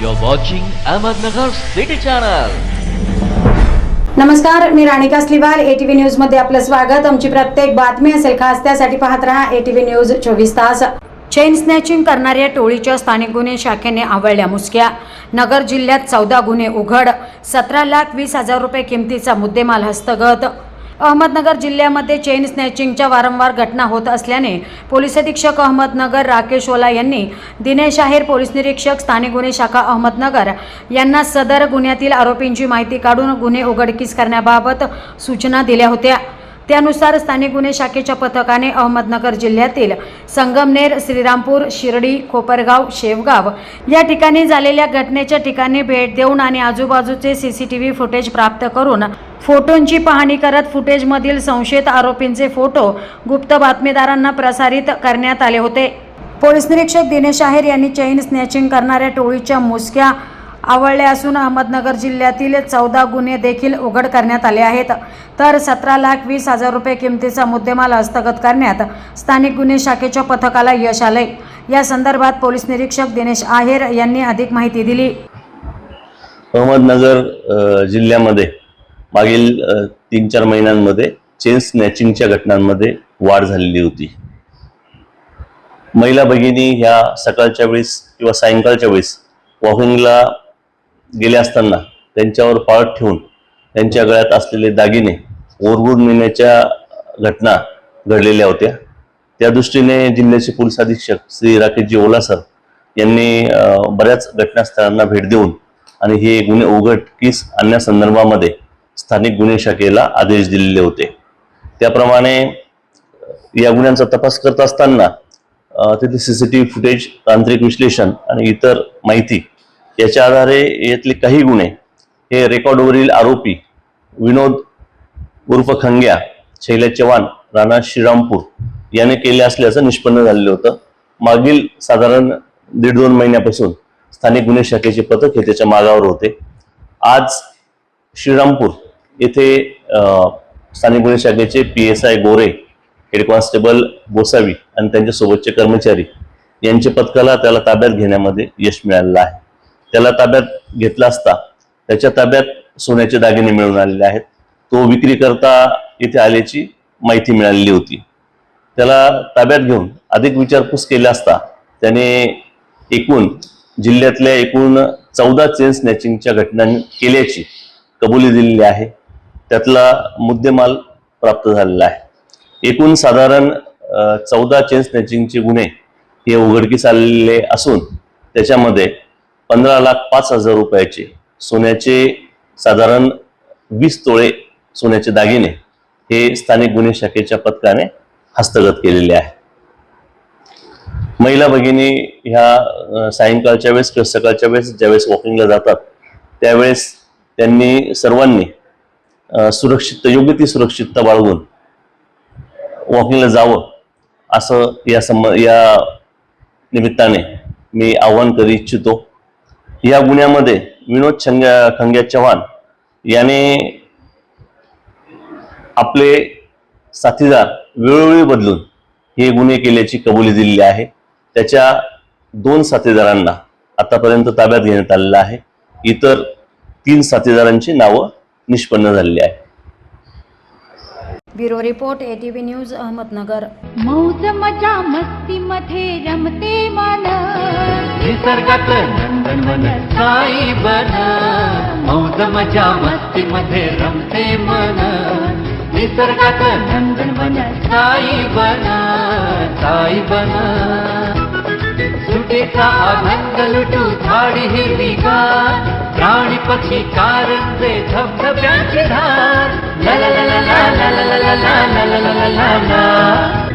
You're watching Ahmednagar City Channel. नमस्कार मी Ranika स्लिवाल. ATV न्यूजमध्ये आपलं स्वागत. आमची प्रत्येक बातमी असेल खास त्यासाठी पाहत राहा एटीव्ही न्यूज चोवीस तास. चेन स्नॅचिंग करणाऱ्या टोळीच्या स्थानिक गुन्हे शाखेने आवळल्या मुसक्या. नगर जिल्ह्यात चौदा गुन्हे उघड. सतरा लाख वीस हजार रुपये किमतीचा मुद्देमाल हस्तगत. अहमदनगर जिल्ह्यामध्ये चेन स्नॅचिंगच्या वारंवार घटना होत असल्याने पोलीस अधीक्षक अहमदनगर राकेश ओला यांनी दिनेश आहेर पोलीस निरीक्षक स्थानिक गुन्हे शाखा अहमदनगर यांना सदर गुन्ह्यातील आरोपींची माहिती काढून गुन्हे उघडकीस करण्याबाबत सूचना दिल्या होत्या. त्यानुसार स्थानिक गुन्हे शाखेच्या पथकाने अहमदनगर जिल्ह्यातील संगमनेर श्रीरामपूर शिर्डी कोपरगाव शेवगाव या ठिकाणी झालेल्या घटनेच्या ठिकाणी भेट देऊन आणि आजूबाजूचे C C T V footage प्राप्त करून फोटोंची पाहणी करत फुटेजमधील संशयित आरोपींचे फोटो गुप्त बातमीदारांना प्रसारित करण्यात आले होते. पोलीस निरीक्षक दिनेश आहेर यांनी चैन स्नॅचिंग करणाऱ्या टोळीच्या मुसक्या आवळले असून अहमदनगर जिल्ह्यातील चौदा गुन्हे देखील उघड करण्यात आले आहेत. तर सतरा लाख वीस हजार रुपये किमतीचा मुद्देमाल हस्तगत करण्यात स्थानिक गुन्हे शाखेच्या पथकाला यश आलंय. या संदर्भात पोलीस निरीक्षक दिनेश आहेर यांनी अधिक माहिती दिली. अहमदनगर जिल्ह्यामध्ये मागील तीन चार महिन्यांमध्ये चेन स्नॅचिंगच्या घटनांमध्ये वाढ झालेली होती. महिला भगिनी ह्या सकाळच्या वेळेस किंवा सायंकाळच्या वेळेस वॉकिंगला गेले असताना त्यांच्यावर पाळत ठेवून त्यांच्या गळ्यात असलेले दागिने ओरबून नेण्याच्या घटना घडलेल्या होत्या. त्या दृष्टीने जिल्ह्याचे पोलीस अधीक्षक श्री राकेशजी ओला सर यांनी बऱ्याच घटनास्थळांना भेट देऊन आणि हे गुन्हे उघडकीस आणण्यासंदर्भामध्ये स्थानिक गुन्हे शाखेला आदेश दिलेले होते. त्याप्रमाणे या गुन्ह्यांचा तपास करत असताना अ, तिथे सीसीटीव्ही फुटेज तांत्रिक विश्लेषण आणि इतर माहिती याच्या आधारे यातले काही गुन्हे हे रेकॉर्डवरील आरोपी विनोद उर्फ खंग्या शैला चव्हाण राणा श्रीरामपूर याने केले असल्याचं निष्पन्न झालेलं होतं. मागील साधारण दीड दोन महिन्यापासून स्थानिक गुन्हे शाखेचे पथक हे त्याच्या मागावर होते. आज श्रीरामपूर येथे स्थानिक गुन्हे शाखेचे P S I Gore head constable Gosavi आणि त्यांच्यासोबतचे कर्मचारी यांच्या पथकाला त्याला ताब्यात घेण्यामध्ये यश मिळालेलं आहे. त्याला ताब्यात घेतला असता त्याच्या ताब्यात सोन्याचे दागिने मिळून आलेले आहेत. तो विक्री करता इथे आल्याची माहिती मिळालेली होती. त्याला ताब्यात घेऊन अधिक विचारपूस केला असता त्याने एकूण जिल्ह्यातल्या एकूण चौदा चेन स्नॅचिंगच्या घटना केल्याची कबुली दिलेली आहे. त्यातला मुद्देमाल प्राप्त झालेला आहे. एकूण साधारण चौदा चेन स्नॅचिंगचे गुन्हे हे उघडकीस आलेले असून त्याच्यामध्ये पंधरा लाख पाच हजार रुपयाचे सोन्याचे साधारण वीस तोळे सोन्याचे दागिने हे स्थानिक गुन्हे शाखेच्या पथकाने हस्तगत केलेले आहे. महिला भगिनी ह्या सायंकाळच्या वेळेस किंवा सकाळच्या वेळेस ज्यावेळेस वॉकिंगला जातात त्यावेळेस त्यांनी सर्वांनी सुरक्षित योग्य ती सुरक्षितता बाळगून वॉकिंगला जावं असं या सम या निमित्ताने मी आव्हान करू इच्छितो. या गुन्ह्यामध्ये विनोद छंग्या खंग्या चव्हाण याने आपले साथीदार वेळोवेळी बदलून हे गुन्हे केल्याची कबुली दिलेली आहे. त्याच्या दोन साथीदारांना आतापर्यंत ताब्यात घेण्यात आलेलं आहे. इतर तीन साथीदारांची नावं निष्पन्न झालेली आहे bureau report ATV news Ahmednagar. मौज मजा मस्ती मध्ये रमते मन निसर्गात साई बन मजा मस्ती मध्ये रमते मन निसर्गात नंदनवन साई बन साई बन सुटेचा आनंद लुटू झाडी हिरवीगार प्राणी पक्षी कारंजे धबधब्याची धार ला ला ला ला ला ला ला ला ला ला ला ला ला